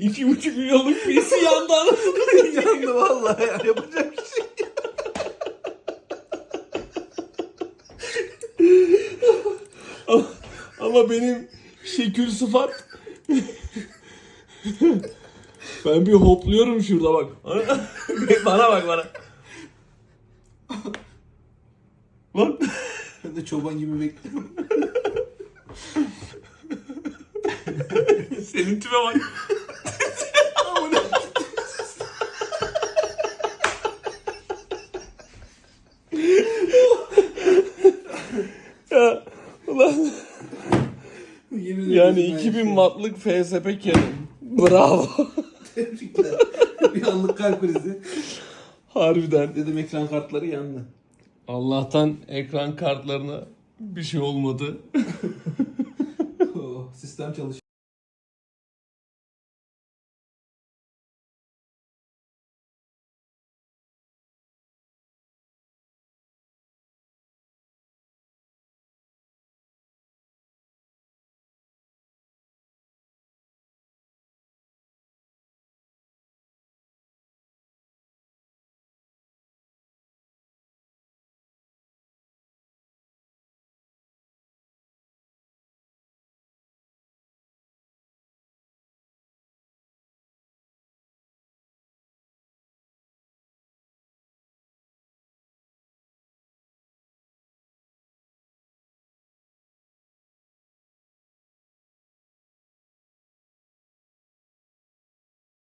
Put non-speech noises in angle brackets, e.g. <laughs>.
İki buçuk milyonluk birisi yandı anasını satayım. <laughs> Yandı vallahi ya. yapacak bir şey. ama, ama benim şekil sıfat ben bir hopluyorum şurada bak. <laughs> bana bak bana. Lan. Ben de çoban gibi bekliyorum. Senin tipe bak. Ulan yani ben 2000 şey- wattlık FSP Canon. Bravo. Tebrikler. <laughs> bir anlık kalp krizi. Harbiden. Dedim ekran kartları yandı. Allah'tan ekran kartlarına bir şey olmadı. <laughs> Oh, sistem çalışıyor.